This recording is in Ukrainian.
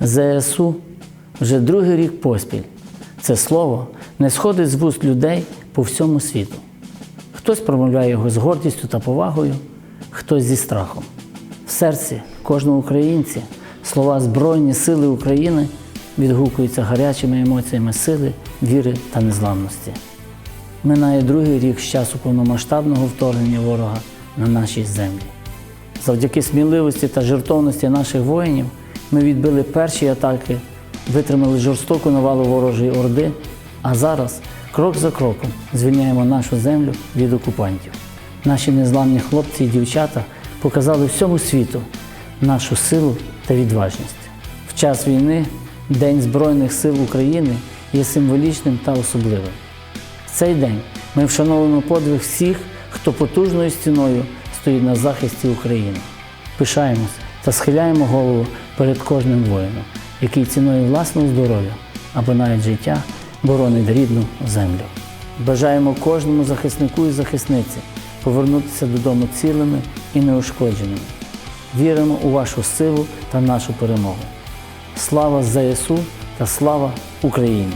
ЗСУ вже другий рік поспіль. Це слово не сходить з вуст людей по всьому світу. Хтось промовляє його з гордістю та повагою, хтось зі страхом. В серці кожного українця слова Збройні сили України відгукуються гарячими емоціями сили, віри та незламності. Минає другий рік з часу повномасштабного вторгнення ворога на нашій землі. Завдяки сміливості та жертовності наших воїнів ми відбили перші атаки, витримали жорстоку навалу ворожої орди, а зараз крок за кроком звільняємо нашу землю від окупантів. Наші незламні хлопці і дівчата показали всьому світу нашу силу та відважність. В час війни День Збройних сил України є символічним та особливим. В цей день ми вшановуємо подвиг всіх, хто потужною стіною стоїть на захисті України. Пишаємось та схиляємо голову перед кожним воїном, який ціною власного здоров'я або навіть життя боронить рідну землю. Бажаємо кожному захиснику і захисниці повернутися додому цілими і неушкодженими. Віримо у вашу силу та нашу перемогу. Слава ЗСУ та слава Україні!